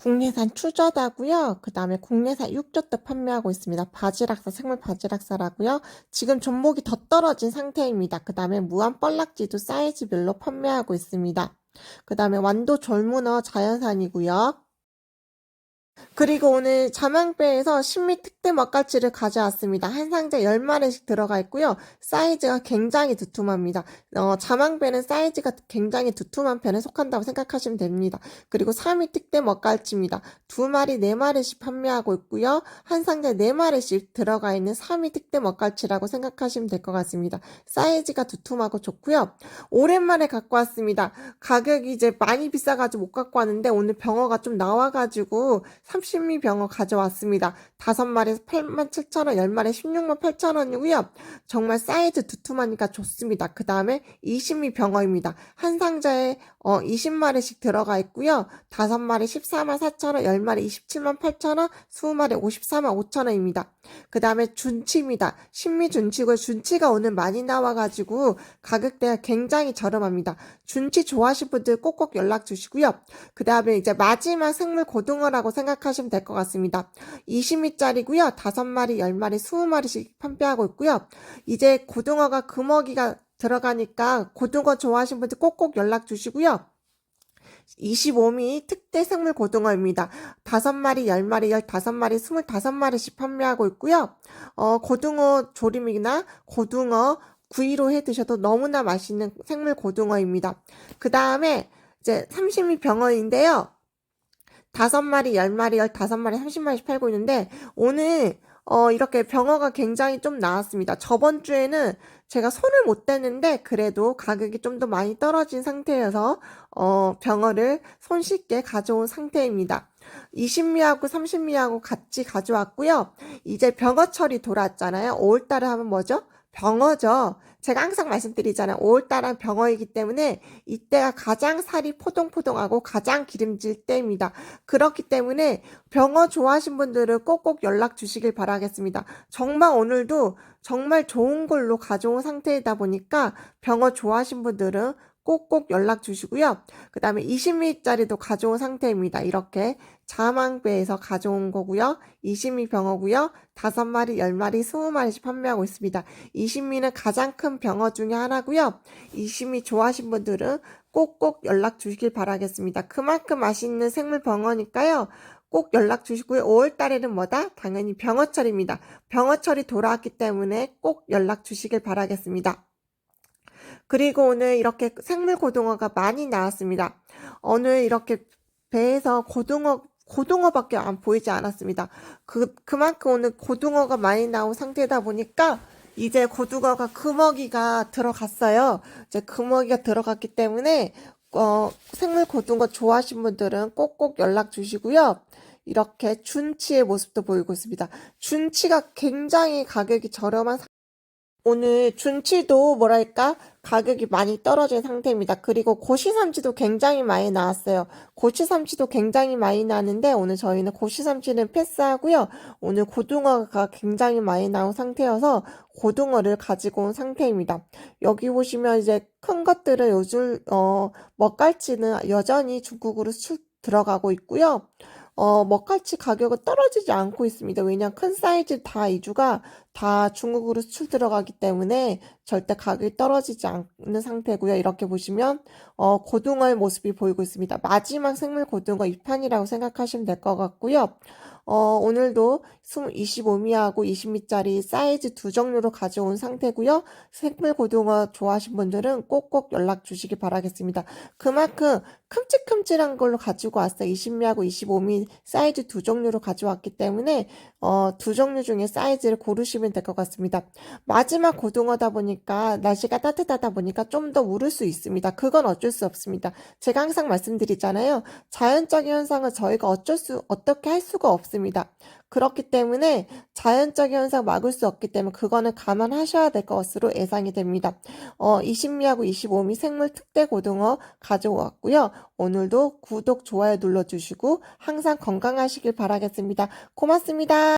국내산 추저다고요. 그 다음에 국내산 육젓도 판매하고 있습니다. 바지락사, 생물 바지락사라고요. 지금 종목이 더 떨어진 상태입니다. 그 다음에 무한 뻘락지도 사이즈별로 판매하고 있습니다. 그 다음에 완도 졸문어 자연산이고요. 그리고 오늘 자망배에서 신미 특대 먹갈치를 가져왔습니다. 한 상자 10마리씩 들어가 있고요. 사이즈가 굉장히 두툼합니다. 어, 자망배는 사이즈가 굉장히 두툼한 편에 속한다고 생각하시면 됩니다. 그리고 3위 특대 먹갈치입니다. 두 마리, 네 마리씩 판매하고 있고요. 한 상자에 네 마리씩 들어가 있는 3위 특대 먹갈치라고 생각하시면 될 것 같습니다. 사이즈가 두툼하고 좋고요. 오랜만에 갖고 왔습니다. 가격이 이제 많이 비싸가지고 못 갖고 왔는데 오늘 병어가 좀 나와가지고 30미 병어 가져왔습니다. 다섯 마리 87,000원, 10마리 16만 8천 원이고요. 정말 사이즈 두툼하니까 좋습니다. 그 다음에 20미 병어입니다. 한 상자에 어, 20마리씩 들어가 있고요. 다섯 마리 14만 4천원, 10마리 27만 8천원, 20마리 54만 5천원입니다. 그 다음에 준치입니다. 신미 준치고 준치가 오늘 많이 나와가지고 가격대가 굉장히 저렴합니다. 준치 좋아하시는 분들 꼭꼭 연락 주시고요. 그 다음에 이제 마지막 생물 고등어라고 생각하시면 될 것 같습니다. 20미짜리고요. 5마리, 10마리, 20마리씩 판매하고 있고요. 이제 고등어가 금어기가 들어가니까 고등어 좋아하시는 분들 꼭꼭 연락 주시고요. 25미 특대 생물 고등어입니다. 5마리, 10마리, 15마리, 25마리씩 판매하고 있고요. 어, 고등어 조림이나 고등어 구이로 해 드셔도 너무나 맛있는 생물 고등어입니다. 그 다음에 이제 30미 병어인데요. 5마리, 10마리, 15마리, 30마리씩 팔고 있는데 오늘 어, 이렇게 병어가 굉장히 좀 나왔습니다. 저번 주에는 제가 손을 못 댔는데 그래도 가격이 좀 더 많이 떨어진 상태여서 어, 병어를 손쉽게 가져온 상태입니다. 20미하고 30미하고 같이 가져왔고요. 이제 병어 철이 돌아왔잖아요. 5월달에 하면 뭐죠? 병어죠. 제가 항상 말씀드리잖아요. 5월달은 병어이기 때문에 이때가 가장 살이 포동포동하고 가장 기름질 때입니다. 그렇기 때문에 병어 좋아하신 분들은 꼭꼭 연락 주시길 바라겠습니다. 정말 오늘도 정말 좋은 걸로 가져온 상태이다 보니까 병어 좋아하신 분들은 꼭꼭 연락 주시고요. 그 다음에 20미짜리도 가져온 상태입니다. 이렇게 자망배에서 가져온 거고요. 20미 병어고요. 5마리, 10마리, 20마리씩 판매하고 있습니다. 20미는 가장 큰 병어 중에 하나고요. 20미 좋아하신 분들은 꼭꼭 연락 주시길 바라겠습니다. 그만큼 맛있는 생물 병어니까요. 꼭 연락 주시고요. 5월 달에는 뭐다? 당연히 병어철입니다. 병어철이 돌아왔기 때문에 꼭 연락 주시길 바라겠습니다. 그리고 오늘 이렇게 생물 고등어가 많이 나왔습니다. 오늘 이렇게 배에서 고등어 고등어밖에 안 보이지 않았습니다. 그 그만큼 오늘 고등어가 많이 나온 상태다 보니까 이제 고등어가 금어기가 들어갔어요. 이제 금어기가 들어갔기 때문에 어, 생물 고등어 좋아하시는 분들은 꼭꼭 연락 주시고요. 이렇게 준치의 모습도 보이고 있습니다. 준치가 굉장히 가격이 저렴한 오늘 준치도 뭐랄까 가격이 많이 떨어진 상태입니다. 그리고 고시삼치도 굉장히 많이 나왔어요. 고시삼치도 굉장히 많이 나는데 오늘 저희는 고시삼치는 패스하고요. 오늘 고등어가 굉장히 많이 나온 상태여서 고등어를 가지고 온 상태입니다. 여기 보시면 이제 큰 것들은 요즘 어 먹갈치는 여전히 중국으로 수출 들어가고 있고요. 어, 먹갈치 가격은 떨어지지 않고 있습니다. 왜냐하면 큰 사이즈 다 이주가 다 중국으로 수출 들어가기 때문에 절대 가격이 떨어지지 않는 상태고요. 이렇게 보시면 어, 고등어의 모습이 보이고 있습니다. 마지막 생물 고등어 2판이라고 생각하시면 될 것 같고요. 어, 오늘도 25미하고 20미짜리 사이즈 두 종류로 가져온 상태고요. 생물 고등어 좋아하신 분들은 꼭꼭 연락 주시기 바라겠습니다. 그만큼 큼직큼직한 걸로 가지고 왔어요. 20미하고 25미 사이즈 두 종류로 가져왔기 때문에 어, 두 종류 중에 사이즈를 고르시면 될 것 같습니다. 마지막 고등어다 보니까 날씨가 따뜻하다 보니까 좀 더 우를 수 있습니다. 그건 어쩔 수 없습니다. 제가 항상 말씀드리잖아요. 자연적인 현상은 저희가 어쩔 수 어떻게 할 수가 없습니다. 그렇기 때문에 자연적 현상 막을 수 없기 때문에 그거는 감안하셔야 될 것으로 예상이 됩니다. 어, 20미하고 25미 생물 특대 고등어 가져왔고요. 오늘도 구독, 좋아요 눌러주시고 항상 건강하시길 바라겠습니다. 고맙습니다.